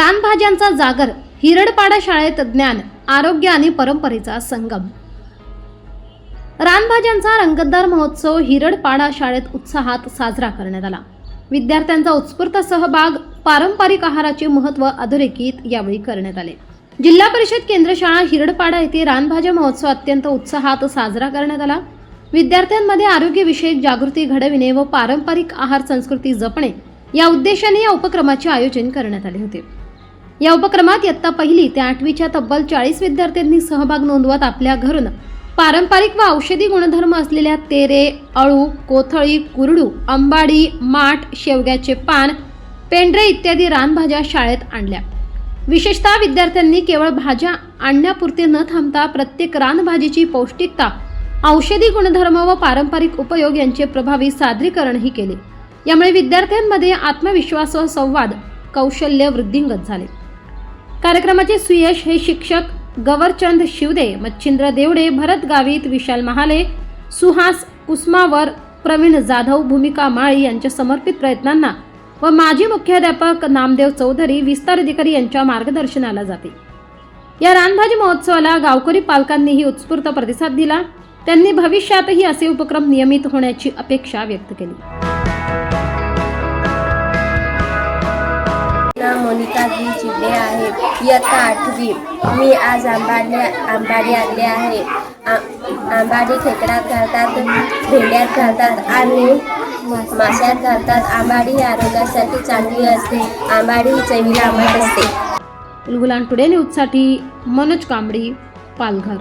रानभाज्यांचा जागर हिरडपाडा शाळेत ज्ञान आरोग्य आणि परंपरेचा संगम. रानभाज्यांचा रंगतदार महोत्सव हिरडपाडा शाळेत उत्साहात साजरा करण्यात आला. विद्यार्थ्यांचा उत्स्फूर्त सहभाग पारंपरिक आहाराचे महत्त्व अधोरेखित यावेळी करण्यात आले. जिल्हा परिषद केंद्र शाळा हिरडपाडा येथे रानभाज्या महोत्सव अत्यंत उत्साहात साजरा करण्यात आला. विद्यार्थ्यांमध्ये आरोग्यविषयक जागृती घडविणे व पारंपरिक आहार संस्कृती जपणे या उद्देशाने या उपक्रमाचे आयोजन करण्यात आले होते. या उपक्रमात इयत्ता पहिली ते आठवीच्या तब्बल चाळीस विद्यार्थ्यांनी सहभाग नोंदवत आपल्या घरून पारंपरिक व औषधी गुणधर्म असलेल्या तेरे अळू कोथळी कुरडू अंबाडी माठ शेवग्याचे पान पेंढरे इत्यादी रानभाज्या शाळेत आणल्या. विशेषतः विद्यार्थ्यांनी केवळ भाज्या आणण्यापुरते न थांबता प्रत्येक रानभाजीची पौष्टिकता औषधी गुणधर्म व पारंपरिक उपयोग यांचे प्रभावी सादरीकरणही केले. यामुळे विद्यार्थ्यांमध्ये आत्मविश्वास व संवाद कौशल्य वृद्धिंगत झाले. कार्यक्रमाचे सुयश हे शिक्षक गवरचंद शिवदे मच्छिंद्र देवडे भरत गावित विशाल महाले सुहास कुस्मावर प्रवीण जाधव भूमिका माळी यांच्या समर्पित प्रयत्नांना व माजी मुख्याध्यापक नामदेव चौधरी विस्तार अधिकारी यांच्या मार्गदर्शनाला जाते. या रानभाजी महोत्सवाला गावकरी पालकांनीही उत्स्फूर्त प्रतिसाद दिला. त्यांनी भविष्यातही असे उपक्रम नियमित होण्याची अपेक्षा व्यक्त केली. नाव मोनिका बी आहे. इयत्ता आठवी. मी आज आंबाडी आंबाडी आणले आहे. आंबाडी खेकड्यात घालतात भेंड्यात घालतात आणि माश्यात घालतात. आंबाडी ही आरोग्यासाठी चांगली असते. आंबाडी ही चवीला आंबट असते. उलगुलान टुडे न्यूजसाठी मनोज कांबडी पालघर.